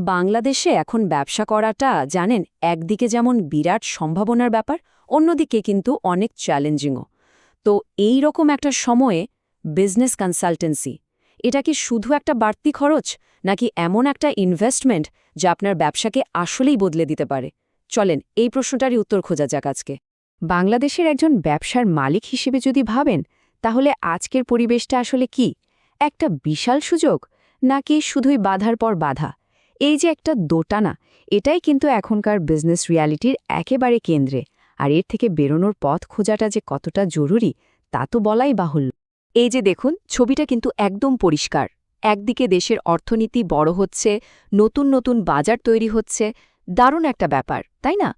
বাংলাদেশে এখন ব্যবসা করাটা, জানেন, একদিকে যেমন বিরাট সম্ভাবনার ব্যাপার, অন্যদিকে কিন্তু অনেক চ্যালেঞ্জিংও। তো এই রকম একটা সময়ে বিজনেস কনসালটেন্সি এটা কি শুধু একটা বাড়তি খরচ, নাকি এমন একটা ইনভেস্টমেন্ট যা আপনার ব্যবসাকে আসলেই বদলে দিতে পারে? চলেন, এই প্রশ্নটারই উত্তর খোঁজা যাক আজকে। বাংলাদেশের একজন ব্যবসার মালিক হিসেবে যদি ভাবেন, তাহলে আজকের পরিবেশটা আসলে কি? একটা বিশাল সুযোগ? নাকি শুধুই বাধার পর বাধা? এই যে একটা দোটানা, এটাই কিন্তু এখনকার বিজনেস রিয়ালিটির একেবারে কেন্দ্রে। আর এর থেকে বেরোনোর পথ খোঁজাটা যে কতটা জরুরি, তা তো বলাই বাহুল্য। এই যে দেখুন, ছবিটা কিন্তু একদম পরিষ্কার। একদিকে দেশের অর্থনীতি বড় হচ্ছে, নতুন নতুন বাজার তৈরি হচ্ছে, দারুণ একটা ব্যাপার, তাই না?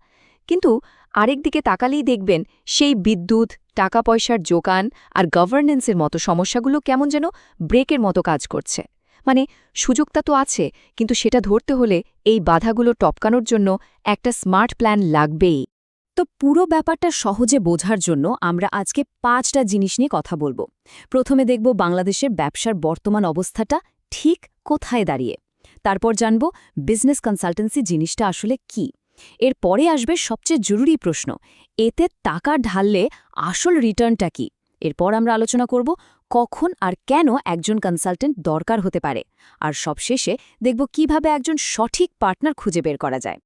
কিন্তু আরেকদিকে তাকালেই দেখবেন, সেই বিদ্যুৎ, টাকা পয়সার যোগান আর গভর্নেন্সের মতো সমস্যাগুলো কেমন যেন ব্রেকের মতো কাজ করছে। মানে সুযোগটা তো আছে, কিন্তু সেটা ধরতে হলে এই বাধাগুলো টপকানোর জন্য একটা স্মার্ট প্ল্যান লাগবেই। তো পুরো ব্যাপারটা সহজে বোঝার জন্য আমরা আজকে পাঁচটা জিনিস নিয়ে কথা বলব। প্রথমে দেখব বাংলাদেশের ব্যবসার বর্তমান অবস্থাটা ঠিক কোথায় দাঁড়িয়ে। তারপর জানব বিজনেস কনসালটেন্সি জিনিসটা আসলে কি। এর পরে আসবে সবচেয়ে জরুরি প্রশ্ন, এতে টাকা ঢাললে আসল রিটার্নটা কি? এরপর আমরা আলোচনা করব কখন আর কেন একজন কনসালটেন্ট দরকার হতে পারে? আর সবশেষে দেখব কীভাবে একজন সঠিক পার্টনার খুঁজে বের করা যায়।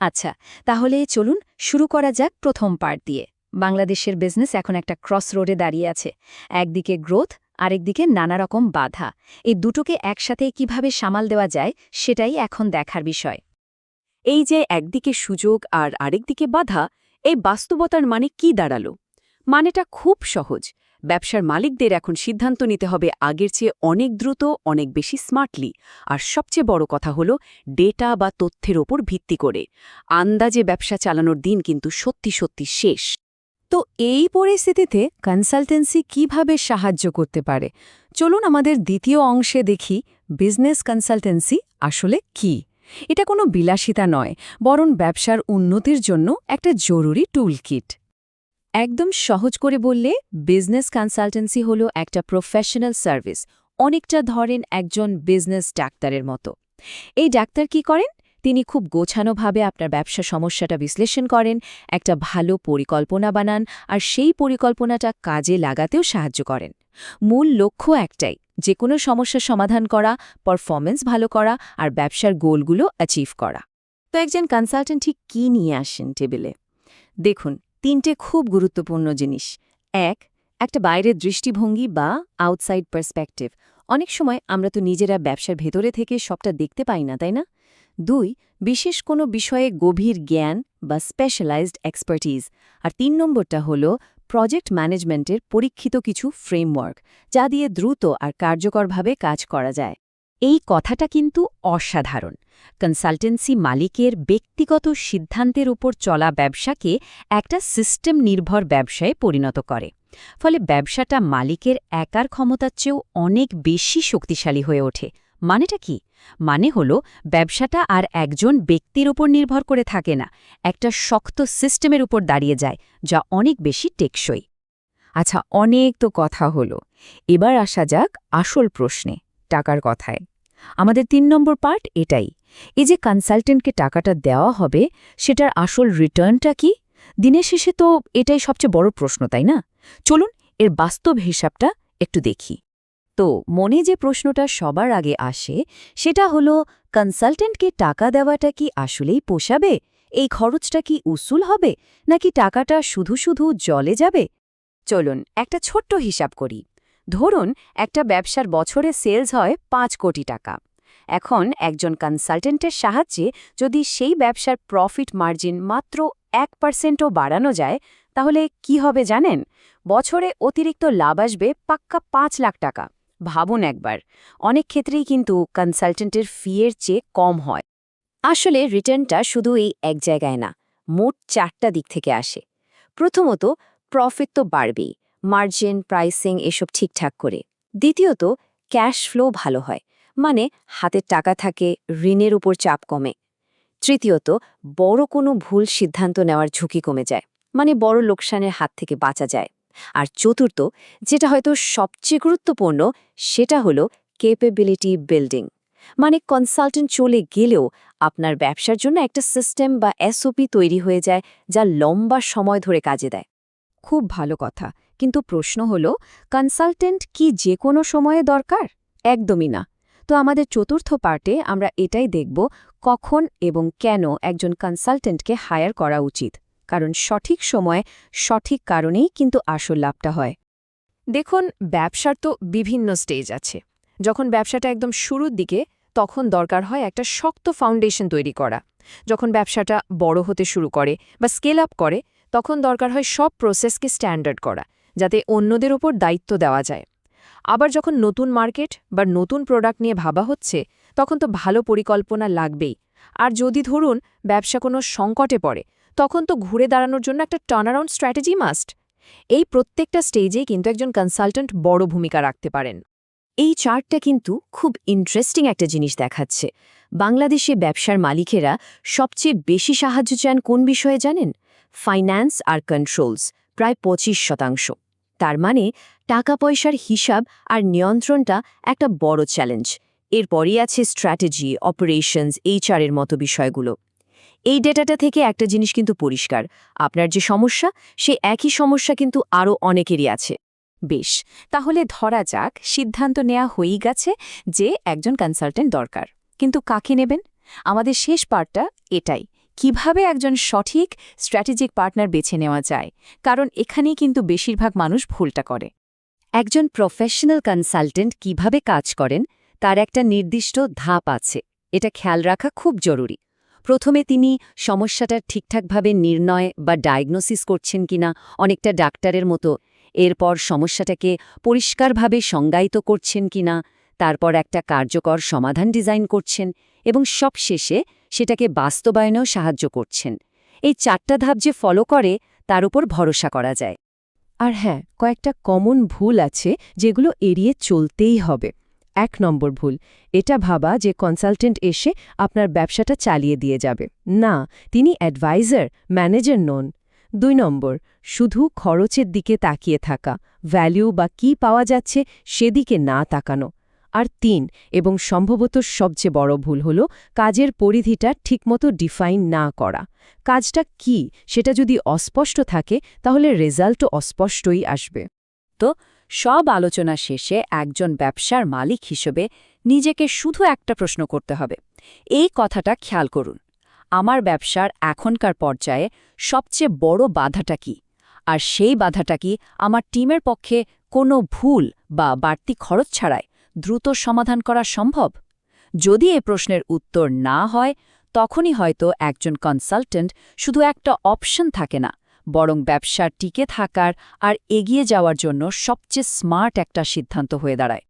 আচ্ছা তাহলে চলুন শুরু করা যাক প্রথম পার্ট দিয়ে। বাংলাদেশের বিজনেস এখন একটা ক্রস রোডে দাঁড়িয়ে আছে। একদিকে গ্রোথ আরেকদিকে নানা রকম বাধা। এই দুটোকে একসাথে কীভাবে সামাল দেওয়া যায় সেটাই এখন দেখার বিষয়। এই যে একদিকে সুযোগ আর আরেকদিকে বাধা, এই বাস্তবতার মানে কি দাঁড়াল? মানেটা খুব সহজ। ব্যবসার মালিকদের এখন সিদ্ধান্ত নিতে হবে আগের চেয়ে অনেক দ্রুত, অনেক বেশি স্মার্টলি আর সবচেয়ে বড় কথা হলো ডেটা বা তথ্যের ওপর ভিত্তি করে। আন্দাজে ব্যবসা চালানোর দিন কিন্তু সত্যি সত্যি শেষ। তো এই পরিস্থিতিতে কনসালটেন্সি কীভাবে সাহায্য করতে পারে? চলুন আমাদের দ্বিতীয় অংশে দেখি বিজনেস কনসালটেন্সি আসলে কি। এটা কোনো বিলাসিতা নয়, বরং ব্যবসার উন্নতির জন্য একটা জরুরি টুলকিট একদম সহজ করে বললে বিজনেস কনসালটেন্সি হল একটা প্রফেশনাল সার্ভিস অনেকটা ধরেন একজন বিজনেস ডাক্তারের মতো। এই ডাক্তার কি করেন? তিনি খুব গোছানোভাবে আপনার ব্যবসা সমস্যাটা বিশ্লেষণ করেন, একটা ভালো পরিকল্পনা বানান, আর সেই পরিকল্পনাটা কাজে লাগাতেও সাহায্য করেন। মূল লক্ষ্য একটাই যে কোনো সমস্যার সমাধান করা পারফরমেন্স ভালো করা, আর ব্যবসার গোলগুলো অ্যাচিভ করা। তো একজন কনসালটেন্ট ঠিক কী নিয়ে আসেন টেবিলে দেখুন তিনটে খুব গুরুত্বপূর্ণ জিনিস। এক, একটা বাইরের দৃষ্টিভঙ্গি বা আউটসাইড পার্সপেক্টিভ অনেক সময় আমরা তো নিজেরা ব্যবসার ভেতরে থেকে সবটা দেখতে পাই না, তাই না? দুই, বিশেষ কোনো বিষয়ে গভীর জ্ঞান বা স্পেশালাইজড এক্সপার্টিজ আর তিন নম্বরটা হল প্রজেক্ট ম্যানেজমেন্টের পরীক্ষিত কিছু ফ্রেমওয়ার্ক যা দিয়ে দ্রুত আর কার্যকরভাবে কাজ করা যায়। এই কথাটা কিন্তু অসাধারণ। কনসালটেন্সি মালিকের ব্যক্তিগত সিদ্ধান্তের উপর চলা ব্যবসাকে একটা সিস্টেম নির্ভর ব্যবসায় পরিণত করে। ফলে ব্যবসাটা মালিকের একার ক্ষমতার চেয়েও অনেক বেশি শক্তিশালী হয়ে ওঠে। মানেটা কি? মানে হল, ব্যবসাটা আর একজন ব্যক্তির উপর নির্ভর করে থাকে না, একটা শক্ত সিস্টেমের উপর দাঁড়িয়ে যায়, যা অনেক বেশি টেকসই। আচ্ছা অনেক তো কথা হলো। এবার আসা যাক আসল প্রশ্নে। টাকার কথায়। আমাদের তিন নম্বর পার্ট এটাই। এই যে কনসালটেন্টকে টাকাটা দেওয়া হবে, সেটার আসল রিটার্নটা কি? দিনের শেষে তো এটাই সবচেয়ে বড় প্রশ্ন, তাই না? চলুন এর বাস্তব হিসাবটা একটু দেখি। তো মনে যে প্রশ্নটা সবার আগে আসে, সেটা হলো কনসালটেন্টকে টাকা দেওয়াটা কি আসলেই পোষাবে? এই খরচটা কি উসুল হবে? নাকি টাকাটা শুধু শুধু জলে যাবে? চলুন একটা ছোট্ট হিসাব করি। ধরুন, একটা ব্যবসার বছরে সেলস হয় পাঁচ কোটি টাকা। এখন একজন কনসালটেন্টের সাহায্যে যদি সেই ব্যবসার প্রফিট মার্জিন মাত্র এক পার্সেন্টও বাড়ানো যায়, তাহলে কি হবে জানেন? বছরে অতিরিক্ত লাভ আসবে পাক্কা পাঁচ লাখ টাকা। ভাবুন একবার, অনেক ক্ষেত্রেই কিন্তু কনসালটেন্টের ফিয়ের চেয়ে কম হয়। আসলে রিটার্নটা শুধু এই এক জায়গায় না, মোট চারটা দিক থেকে আসে। প্রথমত, প্রফিট তো বাড়বেই। মার্জিন, প্রাইসিং এসব ঠিকঠাক করে। দ্বিতীয়ত, ক্যাশ ফ্লো ভালো হয় মানে হাতের টাকা থাকে, ঋণের উপর চাপ কমে। তৃতীয়ত, বড় কোনো ভুল সিদ্ধান্ত নেওয়ার ঝুঁকি কমে যায় মানে বড় লোকসানের হাত থেকে বাঁচা যায়। আর চতুর্থ, যেটা হয়তো সবচেয়ে গুরুত্বপূর্ণ, সেটা হলো কেপেবিলিটি বিল্ডিং মানে কনসালটেন্ট চলে গেলেও আপনার ব্যবসার জন্য একটা সিস্টেম বা এসওপি তৈরি হয়ে যায়, যা লম্বা সময় ধরে কাজে দেয়। খুব ভালো কথা। কিন্তু প্রশ্ন হল কনসালটেন্ট কি যে কোনো সময়ে দরকার? একদমই না। তো আমাদের চতুর্থ পার্টে আমরা এটাই দেখব, কখন এবং কেন একজন কনসালটেন্টকে হায়ার করা উচিত। কারণ সঠিক সময়ে সঠিক কারণেই কিন্তু আসল লাভটা হয়। দেখুন, ব্যবসার তো বিভিন্ন স্টেজ আছে। যখন ব্যবসাটা একদম শুরুর দিকে, তখন দরকার হয় একটা শক্ত ফাউন্ডেশন তৈরি করা। যখন ব্যবসাটা বড় হতে শুরু করে বা স্কেল আপ করে, তখন দরকার হয় সব প্রসেসকে স্ট্যান্ডার্ড করা। যাতে অন্যদের ওপর দায়িত্ব দেওয়া যায়। আবার যখন নতুন মার্কেট বা নতুন প্রোডাক্ট নিয়ে ভাবা হচ্ছে, তখন তো ভালো পরিকল্পনা লাগবেই। আর যদি ধরুন, ব্যবসা কোনো সংকটে পড়ে, তখন তো ঘুরে দাঁড়ানোর জন্য একটা টার্নারাউন্ড স্ট্র্যাটেজি মাস্ট এই প্রত্যেকটা স্টেজেই কিন্তু একজন কনসালটেন্ট বড় ভূমিকা রাখতে পারেন। এই চার্টটা কিন্তু খুব ইন্টারেস্টিং একটা জিনিস দেখাচ্ছে। বাংলাদেশে ব্যবসার মালিকেরা সবচেয়ে বেশি সাহায্য চান কোন বিষয়ে জানেন? ফাইন্যান্স আর কন্ট্রোলস প্রায় পঁচিশ শতাংশ। তার মানে টাকা পয়সার হিসাব আর নিয়ন্ত্রণটা একটা বড় চ্যালেঞ্জ এরপরই আছে স্ট্র্যাটেজি অপারেশনস এইচআরের মতো বিষয়গুলো। এই ডেটাটা থেকে একটা জিনিস কিন্তু পরিষ্কার। আপনার যে সমস্যা, সে একই সমস্যা কিন্তু আরও অনেকেরই আছে। বেশ, তাহলে ধরা যাক সিদ্ধান্ত নেওয়া হয়েই গেছে যে একজন কনসালটেন্ট দরকার। কিন্তু কাকে নেবেন? আমাদের শেষ পার্টটা এটাই। কীভাবে একজন সঠিক স্ট্র্যাটেজিক পার্টনার বেছে নেওয়া যায়, কারণ এখানেই কিন্তু বেশিরভাগ মানুষ ভুলটা করে। একজন প্রফেশনাল কনসালটেন্ট কীভাবে কাজ করেন, তার একটা নির্দিষ্ট ধাপ আছে, এটা খেয়াল রাখা খুব জরুরি। প্রথমে তিনি সমস্যাটার ঠিকঠাকভাবে নির্ণয় বা ডায়াগনোসিস করছেন কিনা, অনেকটা ডাক্তারের মতো, এরপর সমস্যাটাকে পরিষ্কারভাবে সংজ্ঞায়িত করছেন কিনা, তারপর একটা কার্যকর সমাধান ডিজাইন করছেন এবং সবশেষে সেটাকে বাস্তবায়নেও সাহায্য করছেন। এই চারটা ধাপ যে ফলো করে, তার উপর ভরসা করা যায়। আর হ্যাঁ কয়েকটা কমন ভুল আছে যেগুলো এড়িয়ে চলতেই হবে। এক নম্বর ভুল, এটা ভাবা যে কনসালটেন্ট এসে আপনার ব্যবসাটা চালিয়ে দিয়ে যাবে। না, তিনি অ্যাডভাইজার ম্যানেজার নন। দুই নম্বর, শুধু খরচের দিকে তাকিয়ে থাকা ভ্যালু বা কি পাওয়া যাচ্ছে সেদিকে না তাকানো। আর তিন, এবং সম্ভবত সবচেয়ে বড় ভুল হল কাজের পরিধিটা ঠিকমতো ডিফাইন না করা। কাজটা কি সেটা যদি অস্পষ্ট থাকে, তাহলে রেজাল্টও অস্পষ্টই আসবে। তো সব আলোচনা শেষে একজন ব্যবসার মালিক হিসেবে নিজেকে শুধু একটা প্রশ্ন করতে হবে। এই কথাটা খেয়াল করুন, আমার ব্যবসার এখনকার পর্যায়ে সবচেয়ে বড় বাধাটা কি? আর সেই বাধাটা কি আমার টিমের পক্ষে কোনো ভুল বা বাড়তি খরচ ছাড়াই? দ্রুত সমাধান করা সম্ভব? যদি এ প্রশ্নের উত্তর না হয়, তখনই হয়তো একজন কনসালটেন্ট শুধু একটা অপশন থাকে না, বরং ব্যবসার টিকে থাকার আর এগিয়ে যাওয়ার জন্য সবচেয়ে স্মার্ট একটা সিদ্ধান্ত হয়ে দাঁড়ায়।